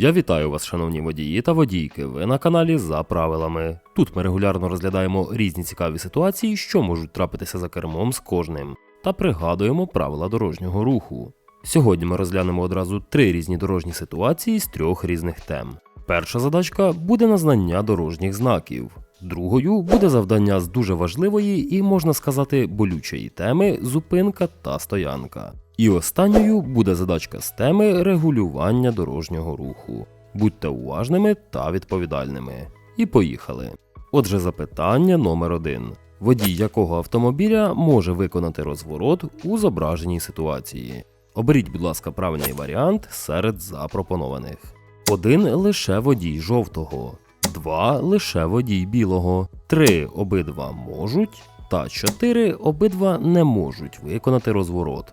Я вітаю вас, шановні водії та водійки. Ви на каналі за правилами. Тут ми регулярно розглядаємо різні цікаві ситуації, що можуть трапитися за кермом з кожним, та пригадуємо правила дорожнього руху. Сьогодні ми розглянемо одразу три різні дорожні ситуації з трьох різних тем. Перша задачка буде на знання дорожніх знаків. Другою буде завдання з дуже важливої і, можна сказати, болючої теми зупинка та стоянка. І останньою буде задачка з теми регулювання дорожнього руху. Будьте уважними та відповідальними. І поїхали. Отже, запитання номер один. Водій якого автомобіля може виконати розворот у зображеній ситуації? Оберіть, будь ласка, правильний варіант серед запропонованих. Один лише водій жовтого, два лише водій білого, три обидва можуть, та чотири обидва не можуть виконати розворот.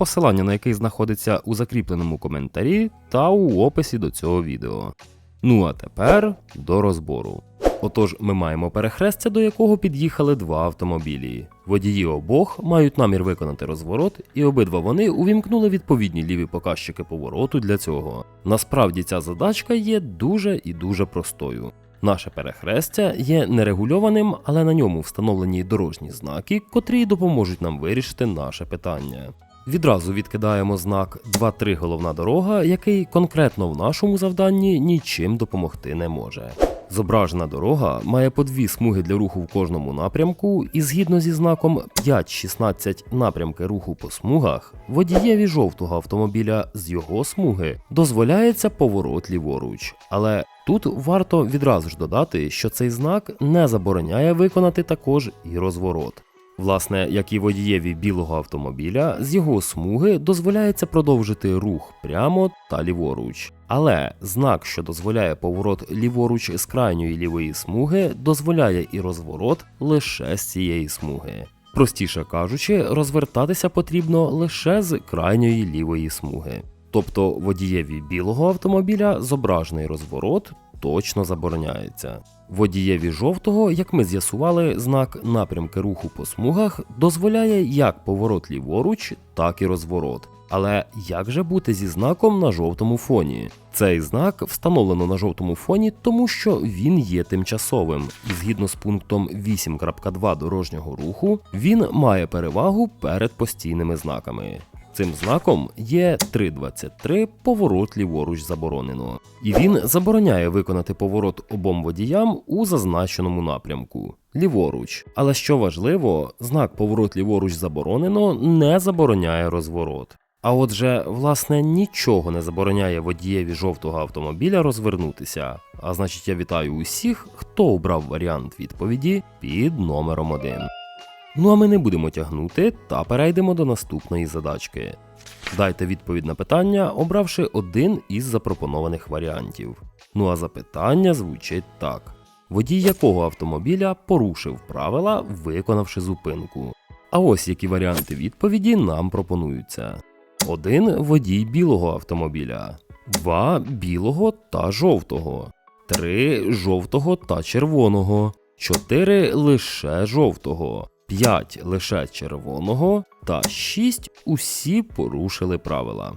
посилання на який знаходиться у закріпленому коментарі та у описі до цього відео. Ну а тепер до розбору. Отож, ми маємо перехрестя, до якого під'їхали два автомобілі. Водії обох мають намір виконати розворот, і обидва вони увімкнули відповідні ліві показчики повороту для цього. Насправді ця задачка є дуже і дуже простою. Наше перехрестя є нерегульованим, але на ньому встановлені дорожні знаки, котрі допоможуть нам вирішити наше питання. Відразу відкидаємо знак 2-3 головна дорога, який конкретно в нашому завданні нічим допомогти не може. Зображена дорога має по дві смуги для руху в кожному напрямку, і згідно зі знаком 5-16 напрямки руху по смугах, водієві жовтого автомобіля з його смуги дозволяється поворот ліворуч. Але тут варто відразу ж додати, що цей знак не забороняє виконати також і розворот. Власне, як і водієві білого автомобіля, з його смуги дозволяється продовжити рух прямо та ліворуч. Але знак, що дозволяє поворот ліворуч з крайньої лівої смуги, дозволяє і розворот лише з цієї смуги. Простіше кажучи, розвертатися потрібно лише з крайньої лівої смуги. Тобто водієві білого автомобіля зображений розворот точно забороняється. Водієві жовтого, як ми з'ясували, знак напрямки руху по смугах дозволяє як поворот ліворуч, так і розворот. Але як же бути зі знаком на жовтому фоні? Цей знак встановлено на жовтому фоні, тому що він є тимчасовим, і згідно з пунктом 8.2 дорожнього руху, він має перевагу перед постійними знаками. Цим знаком є 3.23 поворот ліворуч заборонено, і він забороняє виконати поворот обом водіям у зазначеному напрямку ліворуч. Але що важливо, знак поворот ліворуч заборонено не забороняє розворот. А отже, власне, нічого не забороняє водієві жовтого автомобіля розвернутися. А значить, я вітаю усіх, хто обрав варіант відповіді під номером 1. Ну а ми не будемо тягнути та перейдемо до наступної задачки. Дайте відповідь на питання, обравши один із запропонованих варіантів. Ну а запитання звучить так: водій якого автомобіля порушив правила, виконавши зупинку. А ось які варіанти відповіді нам пропонуються: 1 водій білого автомобіля, 2 білого та жовтого, 3 жовтого та червоного, 4 лише жовтого. 5 лише червоного та 6 усі порушили правила.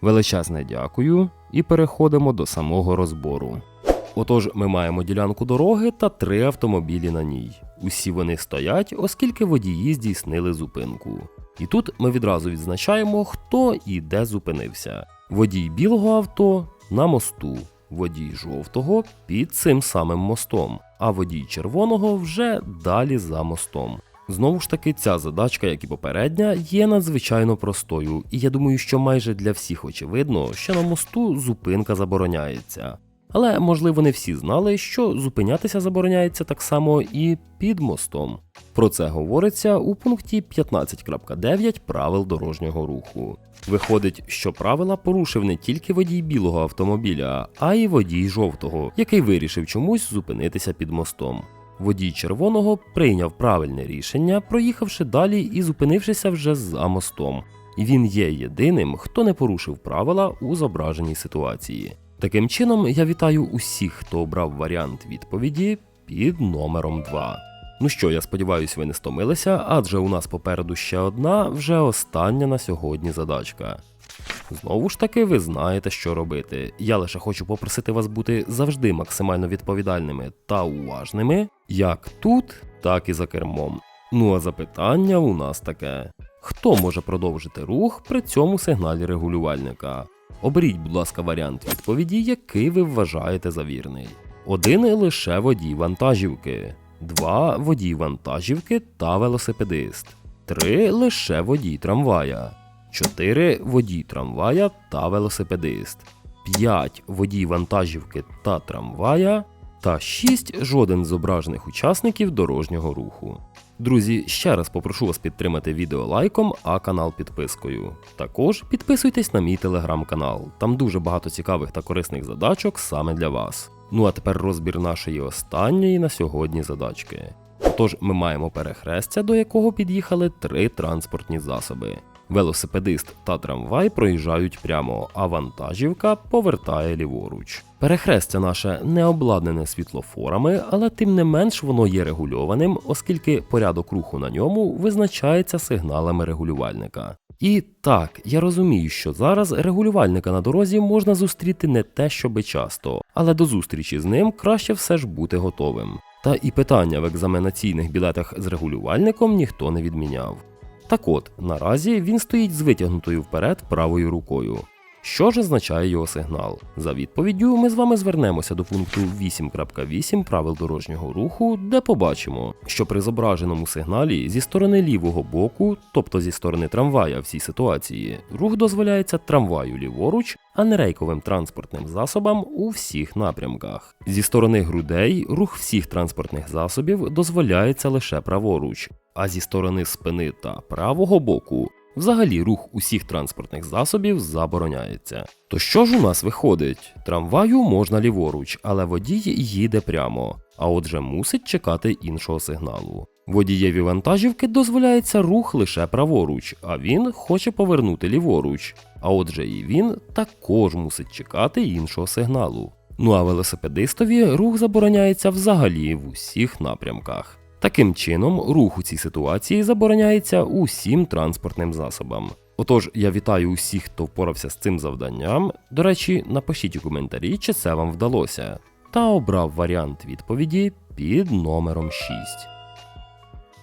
Величезне дякую і переходимо до самого розбору. Отож, ми маємо ділянку дороги та три автомобілі на ній. Усі вони стоять, оскільки водії здійснили зупинку. І тут ми відразу відзначаємо, хто і де зупинився. Водій білого авто на мосту, водій жовтого під цим самим мостом, а водій червоного вже далі за мостом. Знову ж таки, ця задачка, як і попередня, є надзвичайно простою, і я думаю, що майже для всіх очевидно, що на мосту зупинка забороняється. Але можливо не всі знали, що зупинятися забороняється так само і під мостом. Про це говориться у пункті 15.9 правил дорожнього руху. Виходить, що правила порушив не тільки водій білого автомобіля, а й водій жовтого, який вирішив чомусь зупинитися під мостом. Водій червоного прийняв правильне рішення, проїхавши далі і зупинившися вже за мостом. І він є єдиним, хто не порушив правила у зображеній ситуації. Таким чином, я вітаю усіх, хто обрав варіант відповіді під номером 2. Ну що, я сподіваюся, ви не стомилися, адже у нас попереду ще одна, вже остання на сьогодні задачка. Знову ж таки, ви знаєте, що робити. Я лише хочу попросити вас бути завжди максимально відповідальними та уважними, як тут, так і за кермом. Ну а запитання у нас таке: хто може продовжити рух при цьому сигналі регулювальника? Оберіть, будь ласка, варіант відповіді, який ви вважаєте за вірний. Один лише водій вантажівки, два водій вантажівки та велосипедист, три лише водій трамвая. 4 водій трамвая та велосипедист, 5 водій вантажівки та трамвая, та 6 жоден з зображених учасників дорожнього руху. Друзі, ще раз попрошу вас підтримати відео лайком, а канал підпискою. Також підписуйтесь на мій телеграм-канал, там дуже багато цікавих та корисних задачок саме для вас. Ну а тепер розбір нашої останньої на сьогодні задачки. Тож ми маємо перехрестя, до якого під'їхали три транспортні засоби. Велосипедист та трамвай проїжджають прямо, а вантажівка повертає ліворуч. Перехрестя наше не обладнане світлофорами, але тим не менш воно є регульованим, оскільки порядок руху на ньому визначається сигналами регулювальника. І так, я розумію, що зараз регулювальника на дорозі можна зустріти не те, щоби часто, але до зустрічі з ним краще все ж бути готовим. Та і питання в екзаменаційних білетах з регулювальником ніхто не відміняв. Так от, наразі він стоїть з витягнутою вперед правою рукою. Що ж означає його сигнал? За відповіддю ми з вами звернемося до пункту 8.8 правил дорожнього руху, де побачимо, що при зображеному сигналі зі сторони лівого боку, тобто зі сторони трамвая в цій ситуації, рух дозволяється трамваю ліворуч, а не рейковим транспортним засобам у всіх напрямках. Зі сторони грудей рух всіх транспортних засобів дозволяється лише праворуч, а зі сторони спини та правого боку Взагалі рух усіх транспортних засобів забороняється. То що ж у нас виходить? Трамваю можна ліворуч, але водій їде прямо, а отже мусить чекати іншого сигналу. Водієві вантажівки дозволяється рух лише праворуч, а він хоче повернути ліворуч. А отже, і він також мусить чекати іншого сигналу. Ну а велосипедистові рух забороняється взагалі в усіх напрямках. Таким чином, рух у цій ситуації забороняється усім транспортним засобам. Отож, я вітаю усіх, хто впорався з цим завданням. До речі, напишіть у коментарі, чи це вам вдалося, та обрав варіант відповіді під номером 6.